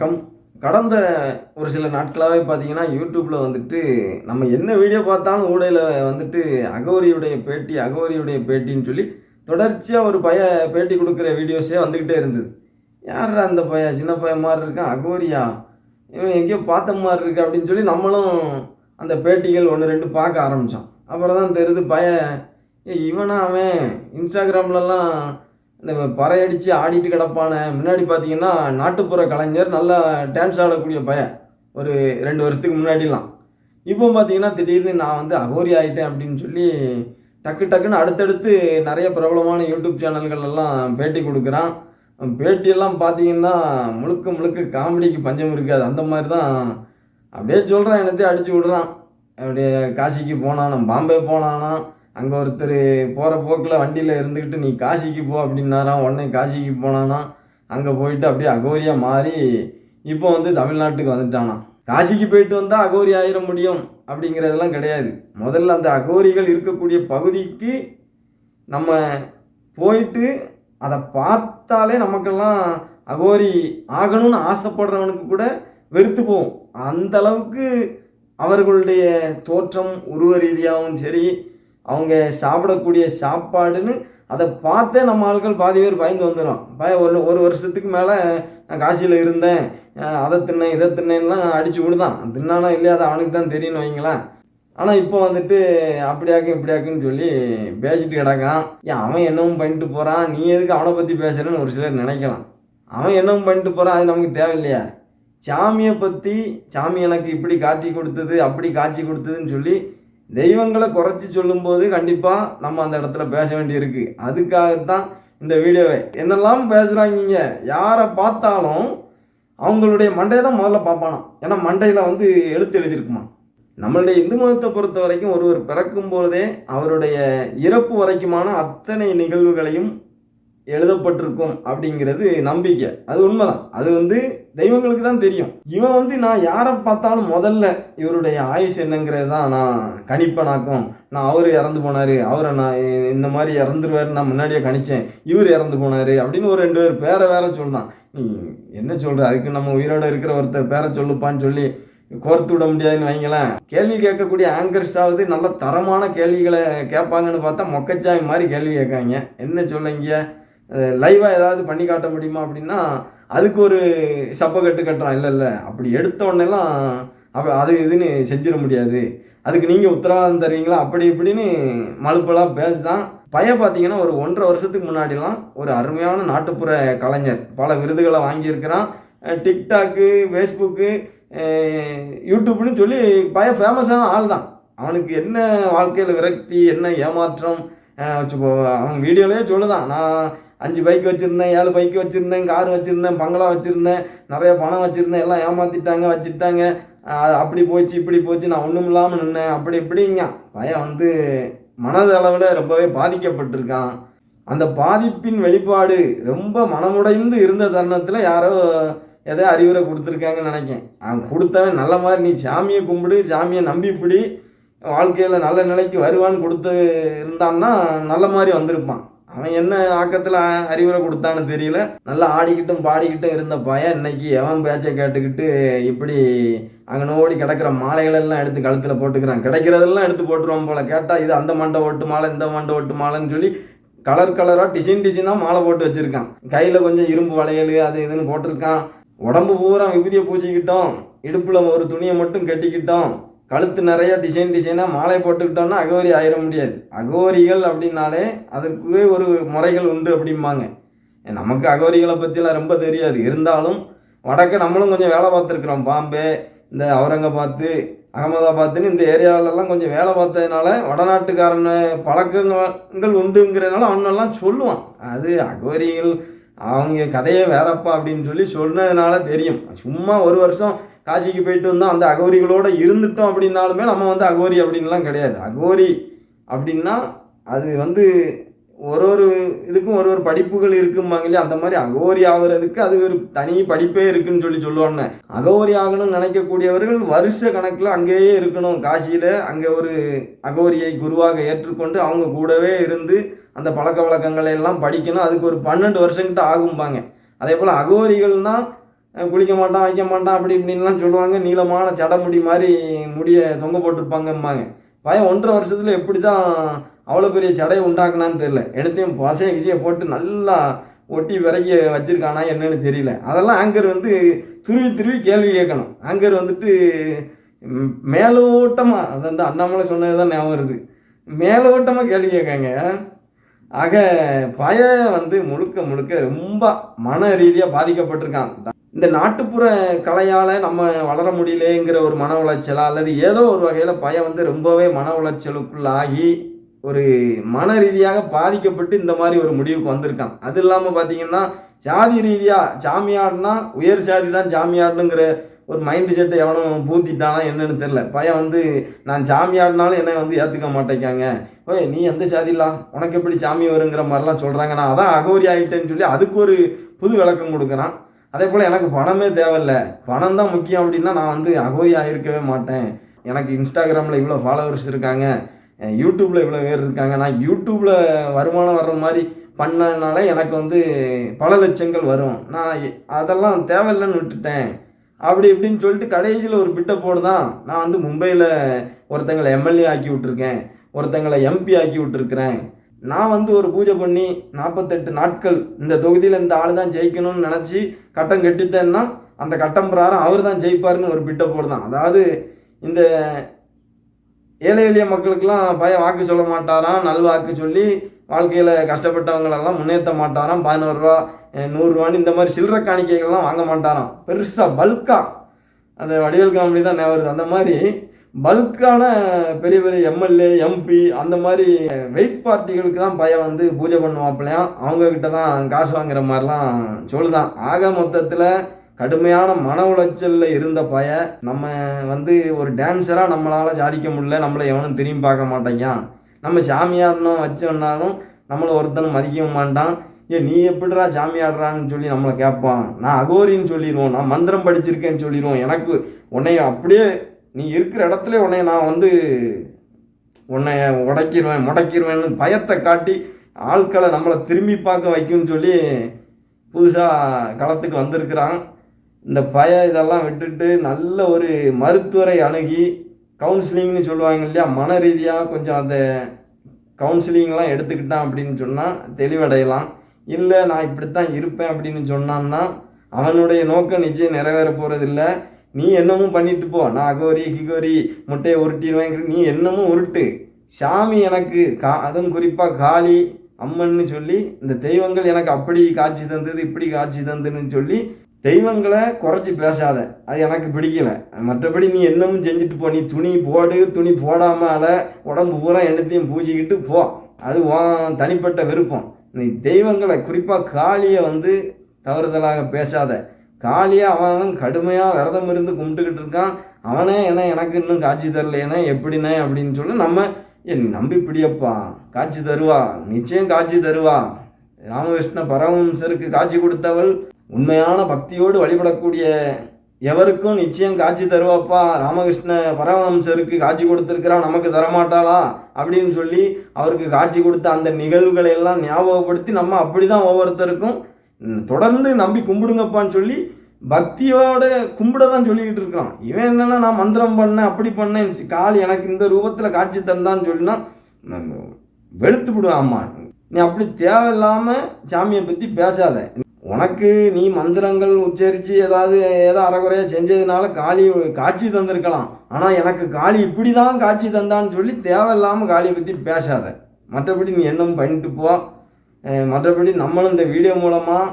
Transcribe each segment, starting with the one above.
வணக்கம். கடந்த ஒரு சில நாட்களாகவே பார்த்தீங்கன்னா யூடியூப்பில் வந்துட்டு நம்ம என்ன வீடியோ பார்த்தாலும் ஊடையில் வந்துட்டு அகோரியுடைய பேட்டி அகோரியுடைய பேட்டின்னு சொல்லி தொடர்ச்சியாக ஒரு பய பேட்டி கொடுக்குற வீடியோஸே வந்துக்கிட்டே இருந்தது. யார் அந்த பையன் சின்ன பையன் மாதிரி இருக்கான் அகோரியா? இவன் எங்கேயோ பார்த்த மாதிரி இருக்கு அப்படின்னு சொல்லி நம்மளும் அந்த பேட்டிகள் ஒன்று ரெண்டு பார்க்க ஆரம்பித்தோம் அப்புறம் தான் தெரியுது பய ஏ இவனா அவன்? இன்ஸ்டாகிராம்லலாம் இந்த பறையடித்து ஆடிட்டு கிடப்பான. முன்னாடி பார்த்தீங்கன்னா நாட்டுப்புற கலைஞர் நல்லா டான்ஸ் ஆடக்கூடிய பையன். ஒரு ரெண்டு வருஷத்துக்கு முன்னாடிலாம். இப்போ பார்த்தீங்கன்னா திடீர்னு நான் வந்து அகோரி ஆகிட்டேன் அப்படின்னு சொல்லி டக்கு டக்குன்னு அடுத்தடுத்து நிறைய பிரபலமான யூடியூப் சேனல்கள் எல்லாம் பேட்டி கொடுக்குறான். பேட்டியெல்லாம் பார்த்தீங்கன்னா முழுக்க முழுக்க காமெடிக்கு பஞ்சம் இருக்காது. அந்த மாதிரி தான் அப்படியே சொல்கிறான் என்னத்தையும் அடித்து விடுறான். அப்படியே காசிக்கு போனானா பாம்பே போனானா அங்கே ஒருத்தர் போகிற போக்கில் வண்டியில் இருந்துக்கிட்டு நீ காசிக்கு போ அப்படின்னாராம். உடனே காசிக்கு போனானா அங்கே போயிட்டு அப்படியே அகோரியாக மாறி இப்போ வந்து தமிழ்நாட்டுக்கு வந்துட்டானா. காசிக்கு போயிட்டு வந்தால் அகோரி ஆயிட முடியும் அப்படிங்கிறதெல்லாம் கிடையாது. முதல்ல அந்த அகோரிகள் இருக்கக்கூடிய பகுதிக்கு நம்ம போயிட்டு அதை பார்த்தாலே நமக்கெல்லாம் அகோரி ஆகணும்னு ஆசைப்படுறவனுக்கு கூட வெறுத்து போகும். அந்த அளவுக்கு அவர்களுடைய தோற்றம் உருவ ரீதியாகவும் சரி அவங்க சாப்பிடக்கூடிய சாப்பாடுன்னு அதை பார்த்தே நம்ம ஆட்கள் பாதி பேர் பயந்து வந்துடும் பய ஒரு ஒரு வருஷத்துக்கு மேலே நான் காசியில் இருந்தேன். அதை தின்னேன் இதை தின்னேன்லாம் அடிச்சு விடுதான். தின்னானா இல்லையா அது அவனுக்கு தான் தெரியும்னு வைங்களேன். ஆனால் இப்போ வந்துட்டு அப்படியாக்கும் இப்படியாக்குன்னு சொல்லி பேசிட்டு கிடக்கான். ஏன் அவன் என்னவும் பண்ணிட்டு போகிறான் நீ எதுக்கு அவனை பற்றி பேசுகிறேன்னு ஒரு சிலர் நினைக்கலாம். அவன் என்னவும் பண்ணிட்டு போகிறான் அது நமக்கு தேவையில்லையா? சாமியை பற்றி சாமி எனக்கு இப்படி காட்சி கொடுத்தது அப்படி காட்சி கொடுத்ததுன்னு சொல்லி தெய்வங்களை குறைச்சி சொல்லும்போது கண்டிப்பாக நம்ம அந்த இடத்துல பேச வேண்டியிருக்கு. அதுக்காகத்தான் இந்த வீடியோவை. என்னெல்லாம் பேசுகிறாங்க யாரை பார்த்தாலும் அவங்களுடைய மண்டையை தான் முதல்ல பார்ப்பானாம் ஏன்னா மண்டையில் வந்து எழுத்து எழுதியிருக்குமா? நம்மளுடைய இந்து மதத்தை பொறுத்த வரைக்கும் ஒருவர் பிறக்கும் பொழுதே அவருடைய இறப்பு வரைக்குமான அத்தனை நிகழ்வுகளையும் எழுதப்பட்டிருக்கும் அப்படிங்கிறது நம்பிக்கை. அது உண்மைதான். அது வந்து தெய்வங்களுக்கு தான் தெரியும். இவன் வந்து நான் யாரை பார்த்தாலும் முதல்ல இவருடைய ஆயுஷ் என்னங்கிறது தான் நான் கணிப்பனாக்கும். நான் அவர் இறந்து போனார் அவரை நான் இந்த மாதிரி இறந்துருவார் நான் முன்னாடியே கணிச்சேன் இவர் இறந்து போனார் அப்படின்னு ஒரு ரெண்டு பேர் பேரை வேற சொல்லுதான் நீ என்ன சொல்கிற அதுக்கு நம்ம உயிரோட இருக்கிற ஒருத்தர் பேரை சொல்லுப்பான்னு சொல்லி கோர்த்து விட முடியாதுன்னு வைங்களேன். கேள்வி கேட்கக்கூடிய ஆங்கர்ஸாவது நல்ல தரமான கேள்விகளை கேட்பாங்கன்னு பார்த்தா மொக்கச்சாய் மாதிரி கேள்வி கேட்காங்க. என்ன சொல்லுங்க லைவாக ஏதாவது பண்ணி காட்ட முடியுமா அப்படின்னா அதுக்கு ஒரு சப்பை கட்டு கட்டுறான். இல்லை இல்லை. அப்படி எடுத்த உடனேலாம் அப்போ அது இதுன்னு செஞ்சிட முடியாது. அதுக்கு நீங்கள் உத்தரவாதம் தருவீங்களா? அப்படி இப்படின்னு மலுப்பெல்லாம் பேசுதான். பையன் பார்த்தீங்கன்னா ஒரு ஒன்றரை வருஷத்துக்கு முன்னாடிலாம் ஒரு அருமையான நாட்டுப்புற கலைஞர். பல விருதுகளை வாங்கியிருக்கிறான். டிக்டாக்கு ஃபேஸ்புக்கு யூடியூப்னு சொல்லி பையன் ஃபேமஸான ஆள் தான் அவனுக்கு என்ன வாழ்க்கையில் விரக்தி என்ன ஏமாற்றம் வச்சுக்கோ அவன் வீடியோலேயே சொல்லுதான். நான் அஞ்சு பைக் வச்சுருந்தேன் ஏழு பைக் வச்சுருந்தேன் கார் வச்சுருந்தேன் பங்களா வச்சுருந்தேன் நிறைய பணம் வச்சுருந்தேன் எல்லாம் ஏமாற்றிட்டாங்க வச்சுட்டாங்க. அப்படி போச்சு இப்படி போச்சு நான் ஒன்றும் இல்லாமல் நின்னேன். அப்படி இப்படிங்க. பையன் வந்து மனதளவில் ரொம்பவே பாதிக்கப்பட்டிருக்கான். அந்த பாதிப்பின் வெளிப்பாடு ரொம்ப மனமுடைந்து இருந்த தருணத்தில் யாரோ ஏதோ அறிவுரை கொடுத்துருக்காங்கன்னு நினைக்கேன் அவன் கொடுத்தவன் நல்ல மாதிரி நீ சாமியை கும்பிடு சாமியை நம்பி வாழ்க்கையில் நல்ல நிலைக்கு வருவான்னு கொடுத்து இருந்தான்னா நல்ல மாதிரி வந்திருப்பான். அவன் என்ன ஆக்கத்தில் அறிவுரை கொடுத்தான்னு தெரியல. நல்லா ஆடிக்கிட்டும் பாடிக்கிட்டும் இருந்த பையன் இன்னைக்கு எவன் பேச்சை கேட்டுக்கிட்டு இப்படி அங்கே ஓடி கிடக்கிற மாலைகளெல்லாம் எடுத்து கழுத்தில் போட்டுக்கிறான். கிடைக்கிறதெல்லாம் எடுத்து போட்டுருவான் போல. கேட்டால் இது அந்த மண்டை ஓட்டு மாலை இந்த மண்டை ஓட்டு மாலைன்னு சொல்லி கலர் கலராக டிசைன் டிசைனாக மாலை போட்டு வச்சுருக்கான். கையில் கொஞ்சம் இரும்பு வளையல் அது இதுன்னு போட்டிருக்கான். உடம்பு பூரா விபூதியை பூச்சிக்கிட்டோம் இடுப்பில் ஒரு துணியை மட்டும் கட்டிக்கிட்டோம். கழுத்து நிறைய டிசைன் டிசைனாக மாலை போட்டுக்கிட்டோம்னா அகோரி ஆயிட முடியாது. அகோரிகள் அப்படின்னாலே அதற்கு ஒரு முறைகள் உண்டு அப்படிம்பாங்க. நமக்கு அகோரிகளை பற்றிலாம் ரொம்ப தெரியாது. இருந்தாலும் வடக்கு நம்மளும் கொஞ்சம் வேலை பார்த்துருக்குறோம். பாம்பே இந்த அவுரங்காபாத்து அகமதாபாத்துன்னு இந்த ஏரியாவிலலாம் கொஞ்சம் வேலை பார்த்ததுனால வடநாட்டுக்காரன பழக்கங்கள் உண்டுங்கிறதுனால அவனெல்லாம் சொல்லுவான். அது அகோரிகள் அவங்க கதையே வேறப்பா அப்படின்னு சொல்லி சொன்னதுனால தெரியும். சும்மா ஒரு வருஷம் காசிக்கு போயிட்டு வந்தோம் அந்த அகோரிகளோட இருந்துட்டோம் அப்படின்னாலுமே நம்ம வந்து அகோரி அப்படின்லாம் கிடையாது. அகோரி அப்படின்னா அது வந்து ஒரு ஒரு இதுக்கும் ஒரு ஒரு படிப்புகள் இருக்கும்பாங்க இல்லையா? அந்த மாதிரி அகோரி ஆகுறதுக்கு அது ஒரு தனி படிப்பே இருக்குன்னு சொல்லி சொல்லுவாங்க. அகோரி ஆகணும்னு நினைக்கக்கூடியவர்கள் வருஷ கணக்கில் அங்கேயே இருக்கணும். காசியில் அங்கே ஒரு அகோரியை குருவாக ஏற்றுக்கொண்டு அவங்க கூடவே இருந்து அந்த பழக்க வழக்கங்களை எல்லாம் படிக்கணும். அதுக்கு ஒரு பன்னெண்டு வருஷங்கிட்ட ஆகும்பாங்க. அதே போல் அகோரிகள்னால் குளிக்க மாட்டான் வைக்க மாட்டான் அப்படி இப்படின்லாம் சொல்லுவாங்க. நீளமான சடமுடி மாதிரி முடிய தொங்க போட்டிருப்பாங்கம்பாங்க. பையன் ஒன்றரை வருஷத்தில் எப்படி தான் அவ்வளோ பெரிய சடையை உண்டாக்குனான்னு தெரியல. எடுத்தையும் பசையை கிசையை போட்டு நல்லா ஒட்டி விறகி வச்சிருக்கானா என்னன்னு தெரியல. அதெல்லாம் ஆங்கர் வந்து துருவி துருவி கேள்வி கேட்கணும். ஆங்கர் வந்துட்டு மேலோட்டமாக அது வந்து அண்ணாமலை சொன்னது தான் ஞாபகம் வருது. மேலோட்டமாக கேள்வி கேட்காங்க. ஆக பய வந்து முழுக்க முழுக்க ரொம்ப மன ரீதியாக பாதிக்கப்பட்டிருக்கான். இந்த நாட்டுப்புற கலையால் நம்ம வளர முடியலேங்கிற ஒரு மன உளைச்சலா அல்லது ஏதோ ஒரு வகையில் பய வந்து ரொம்பவே மன உளைச்சலுக்குள்ளாகி ஒரு மன ரீதியாக பாதிக்கப்பட்டு இந்த மாதிரி ஒரு முடிவுக்கு வந்திருக்கான் அது இல்லாமல் பார்த்தீங்கன்னா ஜாதி ரீதியாக ஜாமியாடுனா உயர் ஜாதி தான் ஜாமியாடுங்கிற ஒரு மைண்ட் செட்டை எவனும் பூத்திட்டானா என்னன்னு தெரில பையன் வந்து நான் சாமி ஆடினாலும் என்னை வந்து ஏற்றுக்க மாட்டேங்காங்க ஓய் நீ எந்த ஜாதிலாம் உனக்கு எப்படி சாமி வருங்கிற மாதிரிலாம் சொல்கிறாங்க நான் அதான் அகோரி ஆகிட்டேன்னு சொல்லி அதுக்கு ஒரு புது விளக்கம் கொடுக்குறான். அதே போல் எனக்கு பணமே தேவையில்ல. பணம் தான் முக்கியம் அப்படின்னா நான் வந்து அகோரி ஆகிருக்கவே மாட்டேன். எனக்கு இன்ஸ்டாகிராமில் இவ்வளோ ஃபாலோவர்ஸ் இருக்காங்க. யூடியூப்பில் இவ்வளோ பேர் இருக்காங்க. நான் யூடியூப்பில் வருமானம் வர்ற மாதிரி பண்ணனால எனக்கு வந்து பல லட்சங்கள் வரும். நான் அதெல்லாம் தேவையில்லைன்னு விட்டுட்டேன். அப்படி இப்படின்னு சொல்லிட்டு கடைசியில் ஒரு பிட்டை போடு தான் நான் வந்து மும்பையில் ஒருத்தங்களை எம்எல்ஏ ஆக்கி விட்டுருக்கேன். ஒருத்தங்களை எம்பி ஆக்கி விட்டுருக்குறேன். நான் வந்து ஒரு பூஜை பண்ணி நாற்பத்தெட்டு நாட்கள் இந்த தொகுதியில் இந்த ஆள் தான் ஜெயிக்கணும்னு நினச்சி கட்டம் கட்டிட்டேன்னா அந்த கட்டம் பிரகாரம் அவர் தான் ஜெயிப்பாருன்னு ஒரு பிட்டை போடுதான் அதாவது இந்த ஏழை எளிய மக்களுக்கெல்லாம் பையன் வாக்கு சொல்ல மாட்டாராம் நல்வாக்கு சொல்லி வாழ்க்கையில் கஷ்டப்பட்டவங்களெல்லாம் முன்னேற்ற மாட்டாராம். பதினோருவா நூறுரூவான்னு இந்த மாதிரி சில்லறை காணிக்கைகள்லாம் வாங்க மாட்டாராம். பெருசாக பல்காக அந்த வடிவேல் காமெடி தான் வருது. அந்த மாதிரி பல்கான பெரிய பெரிய எம்எல்ஏ எம்பி அந்த மாதிரி வெயிட் பார்ட்டிகளுக்கு தான் பையன் வந்து பூஜை பண்ணுவாப்பிலையாம் அவங்கக்கிட்ட தான் காசு வாங்குற மாதிரிலாம் சொல்லுதான். ஆக மொத்தத்தில் கடுமையான மன உளைச்சலில் இருந்த பய நம்ம வந்து ஒரு டான்ஸராக நம்மளால் சாதிக்க முடியல நம்மளை எவனும் திரும்பி பார்க்க மாட்டேங்கான் நம்ம சாமியாடணும் வச்சோன்னாலும் நம்மளை ஒருத்தனும் மதிக்கவும் மாட்டான். ஏ நீ எப்படிடா சாமி ஆடுறான்னு சொல்லி நம்மளை கேட்பான். நான் அகோரின்னு சொல்லிடுவோம் நான் மந்திரம் படிச்சிருக்கேன்னு சொல்லிடுவோம். எனக்கு உன்னைய அப்படியே நீ இருக்கிற இடத்துல உன்னைய நான் வந்து உன்னை உடைக்கிடுவேன் முடக்கிடுவேன்னு பயத்தை காட்டி ஆட்களை நம்மளை திரும்பி பார்க்க வைக்கும்னு சொல்லி புதுசாக களத்துக்கு வந்திருக்கிறான். இந்த பய இதெல்லாம் விட்டுட்டு நல்ல ஒரு மருத்துவரை அணுகி கவுன்சிலிங்னு சொல்லுவாங்க இல்லையா? மன ரீதியாக கொஞ்சம் அந்த கவுன்சிலிங்லாம் எடுத்துக்கிட்டான் அப்படின்னு சொன்னால் தெளிவடையலாம். இல்லை நான் இப்படித்தான் இருப்பேன் அப்படின்னு சொன்னான்னா அவனுடைய நோக்கம் நிச்சயம் நிறைவேற போகிறதில்ல நீ என்னமும் பண்ணிட்டு போ. நான் அகோரி கிகோரி முட்டையை உருட்டிடுவேங்கிற நீ என்னமும் உருட்டு. சாமி எனக்கு கா அதுவும் குறிப்பாக காளி அம்மன்னு சொல்லி இந்த தெய்வங்கள் எனக்கு அப்படி காட்சி தந்தது இப்படி காட்சி தந்ததுன்னு சொல்லி தெய்வங்களை குறைச்சி பேசாத. அது எனக்கு பிடிக்கல. மற்றபடி நீ என்னமும் செஞ்சுட்டு போ. நீ துணி போடு துணி போடாமல் உடம்பு பூரா என்னத்தையும் பூஜிக்கிட்டு போ. அது உன் தனிப்பட்ட விருப்பம். நீ தெய்வங்களை குறிப்பாக காளியை வந்து தவறுதலாக பேசாத. காளியை அவன் கடுமையாக விரதம் இருந்து கும்பிட்டுக்கிட்டு இருக்கான். அவனே என்ன எனக்கு இன்னும் காட்சி தரலையேனே எப்படிண்ணே அப்படின்னு சொல்லி நம்ம என் நம்பி பிடியப்பா. காட்சி தருவா. நிச்சயம் காட்சி தருவா. ராமகிருஷ்ண பரமஹம்சருக்கு காட்சி கொடுத்தவள் உண்மையான பக்தியோடு வழிபடக்கூடிய எவருக்கும் நிச்சயம் காட்சி தருவாப்பா? ராமகிருஷ்ண பரமஹம்சருக்கு காட்சி கொடுத்துருக்கிறா நமக்கு தரமாட்டாளா? அப்படின்னு சொல்லி அவருக்கு காட்சி கொடுத்த அந்த நிகழ்வுகளை எல்லாம் ஞாபகப்படுத்தி நம்ம அப்படி தான் ஒவ்வொருத்தருக்கும் தொடர்ந்து நம்பி கும்பிடுங்கப்பான்னு சொல்லி பக்தியோட கும்பிட தான் சொல்லிக்கிட்டு இருக்கிறான். இவன் என்னென்னா நான் மந்திரம் பண்ணேன் அப்படி பண்ணேன் சி, எனக்கு இந்த ரூபத்தில் காட்சி தந்தான்னு சொல்லினா வெளுத்து விடுவான் அம்மா. நீ அப்படி தேவையில்லாமல் சாமியை பற்றி பேசாத. உனக்கு நீ மந்திரங்கள் உச்சரித்து ஏதாவது ஏதோ அறகுறையாக செஞ்சதுனால காளி காட்சி தந்திருக்கலாம். ஆனால் எனக்கு காளி இப்படி தான் காட்சி தந்தான்னு சொல்லி தேவையில்லாமல் காளியை பற்றி பேசாத. மற்றபடி நீ என்னும் பண்ணிட்டு போ. மற்றபடி நம்மளும் இந்த வீடியோ மூலமாக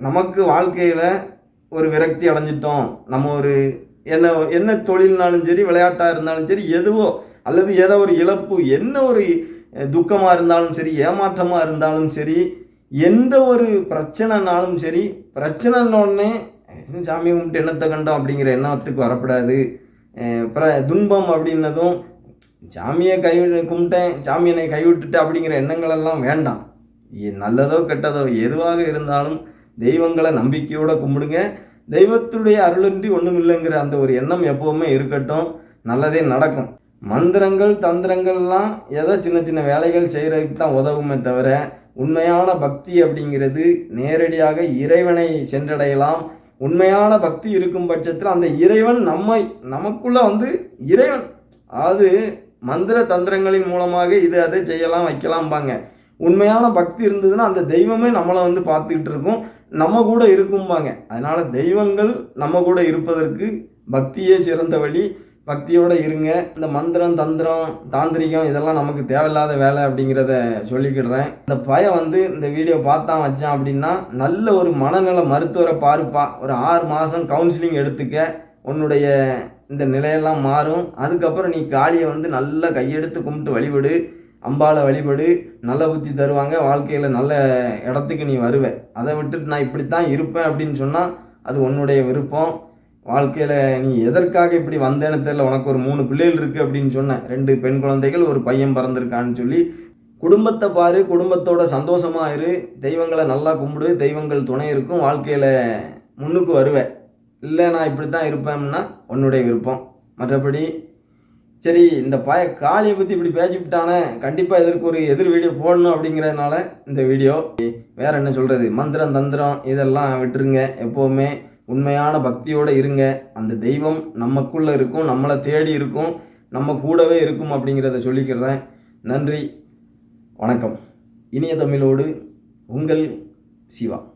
நமக்கு வாழ்க்கையில் ஒரு விரக்தி அடைஞ்சிட்டோம். நம்ம ஒரு என்ன என்ன தொழில்னாலும் சரி விளையாட்டாக இருந்தாலும் சரி எதுவோ அல்லது ஏதோ ஒரு இழப்பு என்ன ஒரு துக்கமாக இருந்தாலும் சரி ஏமாற்றமாக இருந்தாலும் சரி எந்த ஒரு பிரச்சனைனாலும் சரி பிரச்சனைன்னொடனே சாமி கும்பிட்டு என்னத்தை கண்டோம்? அப்படிங்கிற எண்ணத்துக்கு வரக்கூடாது பிர துன்பம் அப்படின்னதும் சாமியை கை கும்பிட்டேன் சாமியனை கைவிட்டுட்டு அப்படிங்கிற எண்ணங்களெல்லாம் வேண்டாம். நல்லதோ கெட்டதோ எதுவாக இருந்தாலும் தெய்வங்களை நம்பிக்கையோடு கும்பிடுங்க. தெய்வத்துடைய அருளின்றி ஒன்றும் இல்லைங்கிற அந்த ஒரு எண்ணம் எப்போவுமே இருக்கட்டும். நல்லதே நடக்கும். மந்திரங்கள் தந்திரங்கள்லாம் ஏதோ சின்ன சின்ன வேலைகள் செய்கிறதுக்கு தான் உதவுமே தவிர உண்மையான பக்தி அப்படிங்கிறது நேரடியாக இறைவனை சென்றடையலாம். உண்மையான பக்தி இருக்கும் பட்சத்தில் அந்த இறைவன் நம்மை நமக்குள்ளே வந்து இறைவன். அதாவது மந்திர தந்திரங்களின் மூலமாக இது அதை செய்யலாம் வைக்கலாம்பாங்க. உண்மையான பக்தி இருந்ததுன்னா அந்த தெய்வமே நம்மளை வந்து பார்த்துக்கிட்டு இருக்கும். நம்ம கூட இருக்கும்பாங்க. அதனால் தெய்வங்கள் நம்ம கூட இருப்பதற்கு பக்தியே சிறந்த வழி பக்தியோடு இருங்க. இந்த மந்திரம் தந்திரம் தாந்திரிகம் இதெல்லாம் நமக்கு தேவையில்லாத வேலை அப்படிங்கிறத சொல்லிக்கிடுறேன். இந்த பையன் வந்து இந்த வீடியோ பார்த்தான் வச்சான் அப்படின்னா நல்ல ஒரு மனநல மருத்துவரை பாருப்பா. ஒரு ஆறு மாதம் கவுன்சிலிங் எடுத்துக்க. உன்னுடைய இந்த நிலையெல்லாம் மாறும். அதுக்கப்புறம் நீ காளியை வந்து நல்லா கையெடுத்து கும்பிட்டு வழிபடு. அம்பாளை வழிபடு. நல்ல புத்தி தருவாங்க. வாழ்க்கையில் நல்ல இடத்துக்கு நீ வருவ. அதை விட்டுட்டு நான் இப்படித்தான் இருப்பேன் அப்படின்னு சொன்னால் அது உன்னுடைய விருப்பம். வாழ்க்கையில் நீ எதற்காக இப்படி வந்தேன்னு தெரில உனக்கு ஒரு மூணு பிள்ளைகள் இருக்குது அப்படின்னு சொன்னேன். ரெண்டு பெண் குழந்தைகள் ஒரு பையன் பிறந்திருக்கான்னு சொல்லி. குடும்பத்தை பாரு குடும்பத்தோட சந்தோஷமா இரு. தெய்வங்களை நல்லா கும்பிடு தெய்வங்கள் துணை இருக்கும். வாழ்க்கையில் முன்னுக்கு வருவேன். இல்லை நான் இப்படி தான் இருப்பேன்னா உன்னுடைய விருப்பம். மற்றபடி சரி இந்த பய காளியை பற்றி இப்படி பேசிவிட்டானே கண்டிப்பாக இதற்கு ஒரு எதிர் வீடியோ போடணும் அப்படிங்கிறதுனால இந்த வீடியோ. வேறு என்ன சொல்கிறது மந்திரம் தந்திரம் இதெல்லாம் விட்டுருங்க. எப்போவுமே உண்மையான பக்தியோடு இருங்க. அந்த தெய்வம் நமக்குள்ளே இருக்கும் நம்மளை தேடி இருக்கும் நம்ம கூடவே இருக்கும் அப்படிங்கிறத சொல்லிக்கிறேன். நன்றி வணக்கம். இனிய தமிழோடு உங்கள் சிவா.